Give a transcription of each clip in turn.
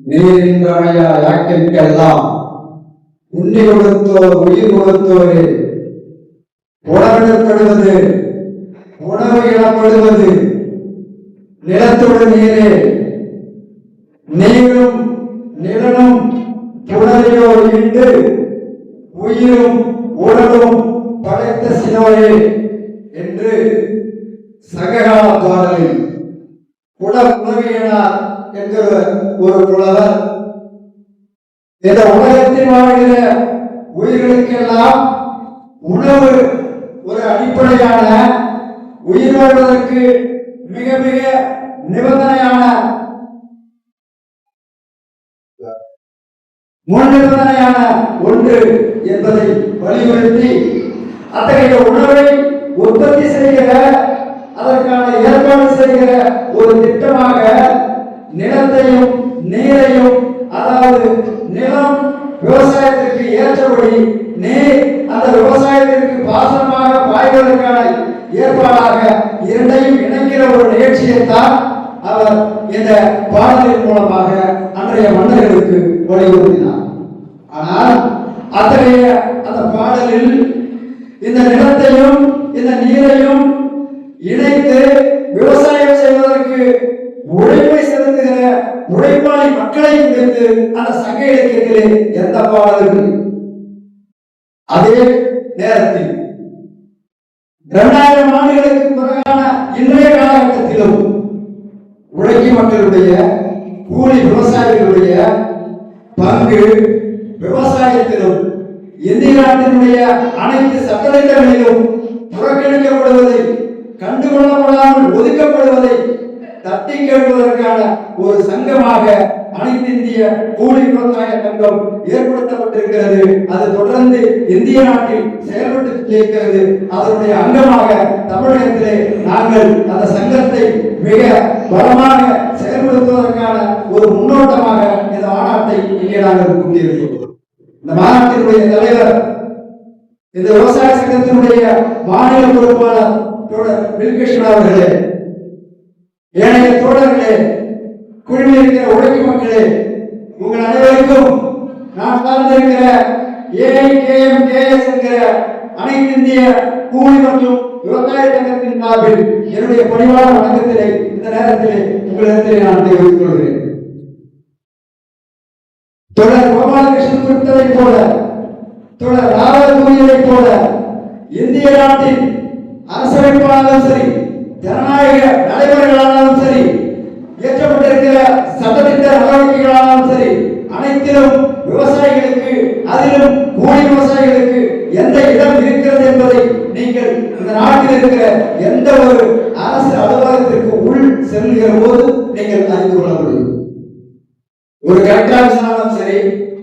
நீரின்றமையா யாக்கிற்கெல்லாம் உண்ணி கொடுத்தோர் உயிர் கொடுத்தோரே உணவிடப்படுவது உணவு இடப்படுவது நிலத்தோடு நீரே. நீரும் நிலனும் புனரையோ இண்டு உயிரும் உடலும் படைத்த சினோரே என்று சககால பாடலில் குட உணவியனார் என்கிற ஒரு புலவர் இந்த உலகத்தில் வாழ்கிற உயிர்களுக்கெல்லாம் உணவு ஒரு அடிப்படையான உயிர் வாழ்வதற்கு மிக மிக நிபந்தனையான முன் நிபந்தனையான ஒன்று என்பதை வலியுறுத்தி அத்தகைய உணவை உற்பத்தி செய்கிற அதற்கான ஏற்பாடு செய்கிற ஒரு திட்டமாக நிலத்தையும் நீரையும் அதாவது நிலம் விவசாயத்திற்கு ஏற்றபடி நீர் அந்த விவசாயத்திற்கு பாசனமாக பாய்வதற்கான ஏற்பாடாக இரண்டையும் இணைக்கிற ஒரு நிகழ்ச்சியைத்தான் அவர் இந்த பாடலின் மூலமாக அன்றைய மன்னர்களுக்கு வலியுறுத்தினார். ஆனால் அத்தகைய அந்த பாடலில் இந்த நிலத்தையும் இந்த நீரையும் இணைத்து விவசாயம் செய்வதற்கு உழைப்பு இருக்கிற உழைப்பாளி மக்களையும் குறித்து அந்த சங்க இலக்கியத்திலே எந்த பாடலும் அதே நேரத்தில் இரண்டாயிரம் ஆண்டுகளுக்கு பிறகான இன்றைய காலகட்டத்திலும் உழைக்கும் மக்களுடைய கூலி விவசாயிகளுடைய பங்கு விவசாயத்திலும் இந்திய நாட்டினுடைய அனைத்து சட்டத்திட்டங்களிலும் புறக்கணிக்கப்படுவதை கண்டுகொள்ளப்படாமல் ஒதுக்கப்படுவதை தட்டி கேட்பதற்கான ஒரு சங்கமாக அனைத்து இந்திய கூலி விவசாய சங்கம் ஏற்படுத்தப்பட்டிருக்கிறது. அது தொடர்ந்து இந்திய நாட்டில் செயல்பட்டு இருக்கிறது அதனுடைய அங்கமாக தமிழகத்திலே நாங்கள் அந்த சங்கத்தை மிக பலமாக செயல்படுத்துவதற்கான ஒரு முன்னோட்டமாக இந்த மாநாட்டை இங்கே நாங்கள் கூட்டியிருக்கிறோம் இந்த மாநாட்டினுடைய தலைவர் இந்த விவசாய சங்கத்தினுடைய மாநில பொறுப்பாளர் தோழர் அவர்களே ஏனைய தோழர்களே குழுவில் இருக்கிற உழைப்பு மக்களே உங்கள் அனைவருக்கும் நான் சார்ந்திருக்கிற ஏஐகேஎம் கேஎஸ் என்கிற அனைத்து இந்திய கூலி மற்றும் விவசாய சங்கத்தின் சார்பில் என்னுடைய பணிவான வணக்கத்திலே இந்த நேரத்திலே உங்களிடத்திலே நான் தெரிவித்துக் கொள்கிறேன். தொடர் கோபாலகிருஷ்ணன் குறித்ததைப் போல தொடர் ராவல் கூறியதைப் போல இந்திய நாட்டின் அரசமைப்பானாலும் சரி ஜனநாயக நடைமுறைகளானாலும் சரி இயற்றப்பட்டிருக்கிற சட்டத்திட்ட நடவடிக்கைகளானாலும் சரி அனைத்திலும் விவசாயிகளுக்கு அதிலும் கூலி விவசாயிகளுக்கு எந்த இடம் இருக்கிறது என்பதை நீங்கள் இந்த நாட்டில் இருக்கிற எந்த ஒரு அரசு அலுவலகத்திற்கு உள் செல்கிற போது நீங்கள் அறிந்து கொள்ள முடியும். ஒரு கலெக்டர் ஆஃபீஸ் ஆனாலும் சரி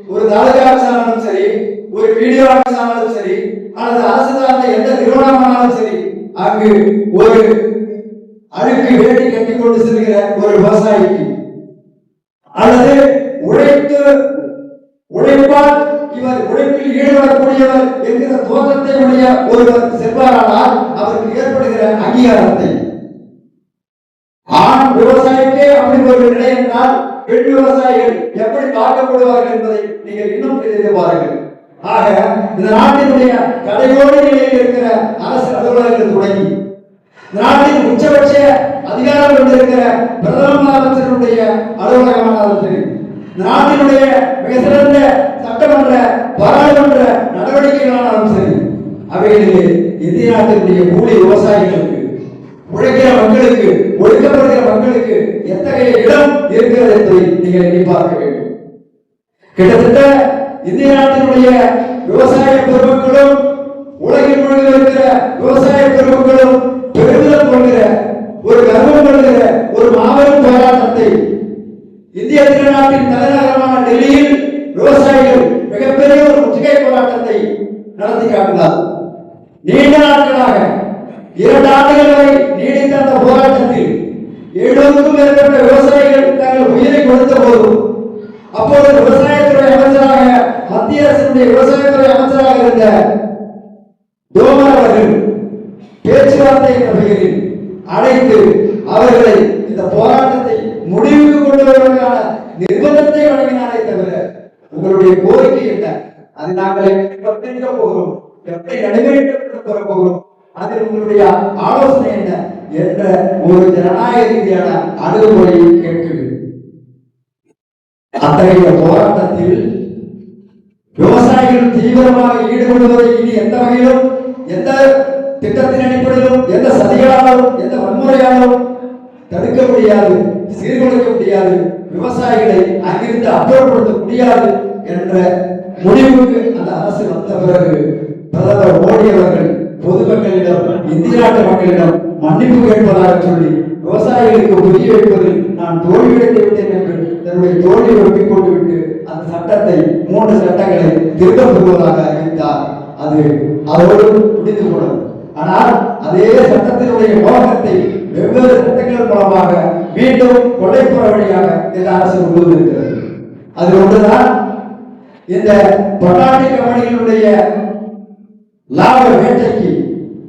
ஒரு தாலுகா ஆஃபீஸ் ஆனாலும் சரி ஒரு வீடியோ ஆஃபீஸ் ஆனாலும் சரி அல்லது அரசு சார்ந்த எந்த நிறுவனம் ஆனாலும் சரி அங்கு ஒரு அழுக்கு வேட்டி கட்டி கொண்டு செல்கிற ஒரு விவசாயிக்கு அல்லது உழைத்து உழைப்பால் இவர் உழைப்பில் ஈடுபடக்கூடியவர் என்கிற தோற்றத்தை உடைய ஒருவர் செல்வாரானால் அவருக்கு ஏற்படுகிற அங்கீகாரத்தை. ஆண் விவசாயிக்கே அப்படி ஒரு நிலை என்றால் பெண் விவசாயிகள் எப்படி பார்க்கப்படுவார்கள் என்பதை நீங்கள் இன்னும் தெரிந்து பாருங்கள். ஆக இந்த நாட்டினுடைய கடையோடு நிலையில் இருக்கிற அரசு அலுவலர்கள் தொடங்கி நாட்டின் உச்சபட்ச அதிகாரம் கொண்டிருக்கிற பிரதம அமைச்சருடைய அலுவலகமானது நாட்டினுடைய மிக சிறந்த சட்டமன்ற பாராளுமன்ற நடவடிக்கைகளானாலும் சரி அவைகளிலே இந்திய நாட்டினுடைய கூலி விவசாயிகளுக்கு உழைக்கிற மக்களுக்கு ஒடுக்கப்படுகிற மக்களுக்கு எத்தகைய இடம் இருக்கிறது என்பதை நீங்கள் எண்ணி பார்க்க வேண்டும். கிட்டத்தட்ட இந்திய நாட்டினுடைய விவசாய பெருமக்களும் உலகில் முழுவதும் இருக்கிற விவசாய பெருமக்களும் பெருமிதம் கொள்கிற ஒரு கர்வம் கொள்கிற ஒரு மாபெரும் போராட்டத்தை. இந்திய திருநாட்டின் தலைநகரமான டெல்லியில் விவசாயிகள் மிகப்பெரிய ஒரு முற்றுகை போராட்டத்தை நடத்தி காட்டினார். நீண்ட நாட்களாக இரண்டு ஆண்டுகள் வரை நீடித்த அந்த போராட்டத்தில் எழுநூறுக்கும் மேற்பட்ட விவசாயிகள் தங்கள் உயிரை கொடுத்த போதும் அப்போது விவசாயத்துறை அமைச்சராக மத்திய அரசினுடைய விவசாயத்துறை அமைச்சராக இருந்த தோமர் அவர்கள் பேச்சுவார்த்தை என்ற பெயரில் அழைத்து அவர்களை இந்த போராட்டத்தை முடிவுக்கு கொண்டு வருவதற்கான நிர்பந்தத்தை வழங்கினாரே தவிர உங்களுடைய கோரிக்கை என்ன? அது நாங்கள் எப்படி போகிறோம்? எப்படி நடைமுறைப்படுத்த போகிறோம்? அதில் உங்களுடைய ஆலோசனை என்ன? என்ற ஒரு ஜனநாயக ரீதியான அணுகுமுறையை கேட்கிறேன் அத்தகைய போராட்டத்தில் விவசாயிகள் தீவிரமாக ஈடுபடுவதை இனி எந்த வகையிலும் எந்த திட்டத்தின் அடிப்படையிலும் எந்த சதிகளாலும் எந்த வன்முறையாலும் தடுக்க முடியாது சீர்குலைக்க முடியாது. விவசாயிகளை அங்கிருந்து அப்புறப்படுத்த முடியாது என்ற முடிவுக்கு அந்த அரசு வந்த பிறகு பிரதமர் மோடி அவர்கள் பொதுமக்களிடம் இந்திய நாட்டு மக்களிடம் மன்னிப்பு கேட்பதாக சொல்லி விவசாயிகளுக்கு புரிய வைப்பதில் நான் தோல்வியடைந்து விட்டேன் என்று தன்னுடைய தோல்வியை ஒப்பிக் கொண்டு விட்டு அந்த சட்டத்தை மூன்று சட்டங்களை திருத்தப் பெறுவதாக அறிவித்தார். அது அதோடு முடிந்து போனது. ஆனால் அதே சட்டத்தினுடைய நோக்கத்தை வெவ்வேறு சட்டங்கள் மூலமாக மீண்டும் கொள்ளைப்புற வழியாக இந்த அரசு கொண்டு அது ஒன்றுதான் இந்த பன்னாட்டு கம்பெனிகளுடைய லாப வேட்டைக்கு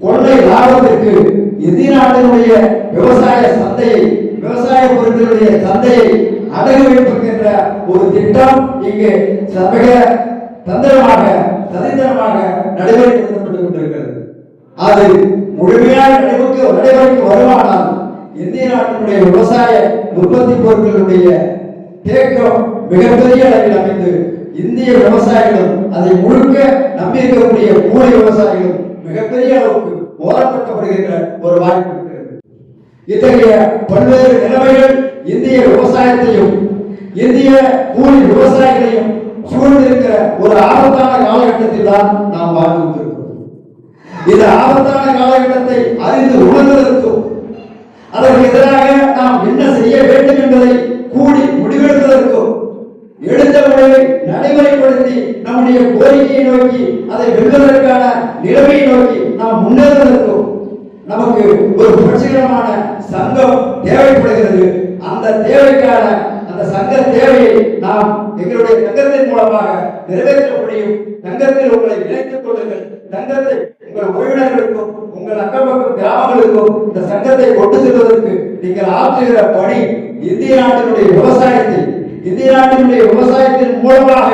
கொள்ளை லாபத்திற்கு இந்திய நாட்டினுடைய விவசாய சந்தையை விவசாய பொருட்களுடைய சந்தையை அடகு வைப்புகின்ற ஒரு திட்டம் இங்கு சமீக தந்திரமாக தனித்தனமாக நடைமுறைப்படுத்தப்பட்டுக் அது முழுமையான நினைவுக்கு நடைமுறைக்கு வருமானால் இந்திய நாட்டினுடைய விவசாய உற்பத்தி பொருட்களுடைய தேக்கம் மிகப்பெரிய அளவில் அமைந்து இந்திய விவசாயிகளும் அதை முழுக்க நம்பியிருக்கக்கூடிய கூலி விவசாயிகளும் மிகப்பெரிய அளவுக்கு போராட்டப்படுகின்ற ஒரு வாய்ப்பு இருக்கிறது. இத்தகைய பல்வேறு நிலைமைகள் இந்திய விவசாயத்தையும் இந்திய கூலி விவசாயிகளையும் சூழ்ந்திருக்கிற ஒரு ஆபத்தான காலகட்டத்தில் தான் நாம் வாழ்ந்து இது ஆபத்தான காலகட்டத்தை அறிந்து உணர்வதற்கும் அதற்கு எதிராக நாம் என்ன செய்ய வேண்டும் என்பதை கூடி முடிவெடுப்பதற்கும் எடுத்த முடிவை நடைமுறைப்படுத்தி நம்முடைய கோரிக்கையை நோக்கி அதை வெல்வதற்கான நிலைமையை நோக்கி நாம் முன்னேறுவதற்கும் நமக்கு ஒரு புரட்சிகரமான சங்கம் தேவைப்படுகிறது. அந்த தேவைக்கான அந்த சங்க தேவையை நாம் எங்களுடைய சங்கத்தின் மூலமாக நிறைவேற்ற முடியும் சங்கத்தில் உங்களை இணைத்துக் கொள்ளுங்கள். சங்கத்தை உங்கள் உறவினர்களுக்கும் உங்கள் அக்கம் பக்கம் கிராமங்களுக்கும் இந்த சங்கத்தை கொண்டு செல்வதற்கு நீங்கள் ஆற்றுகிற பணி இந்திய நாட்டினுடைய விவசாயத்தை இந்திய நாட்டினுடைய விவசாயத்தின் மூலமாக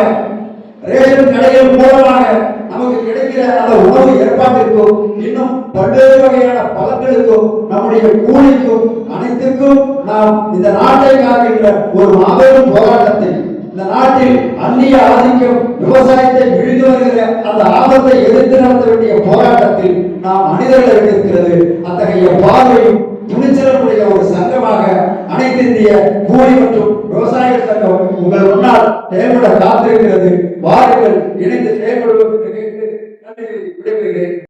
ரேஷன் கடைகள் மூலமாக நமக்கு கிடைக்கிற அந்த உணவு ஏற்பாட்டிற்கும் இன்னும் பல்வேறு வகையான பலன்களுக்கும் நம்முடைய கூலிக்கும் அனைத்திற்கும் நாம் இந்த நாட்டை காக்கின்ற ஒரு மாபெரும் போராட்டத்தை இந்த நாட்டில் அந்நிய ஆதிக்கம் விவசாயத்தை விழுந்து வருகிற அந்த ஆபத்தை எதிர்த்து நடத்த வேண்டிய போராட்டத்தில் நாம் மனிதர்கள் இருக்கிறது. அத்தகைய பார்வையும் துணிச்சலுடைய ஒரு சங்கமாக அனைத்து இந்திய கூலி மற்றும் விவசாய சங்கம் உங்கள் முன்னால் செயல்பட காத்திருக்கிறது. வாருங்கள் இணைந்து செயல்படுவதற்கு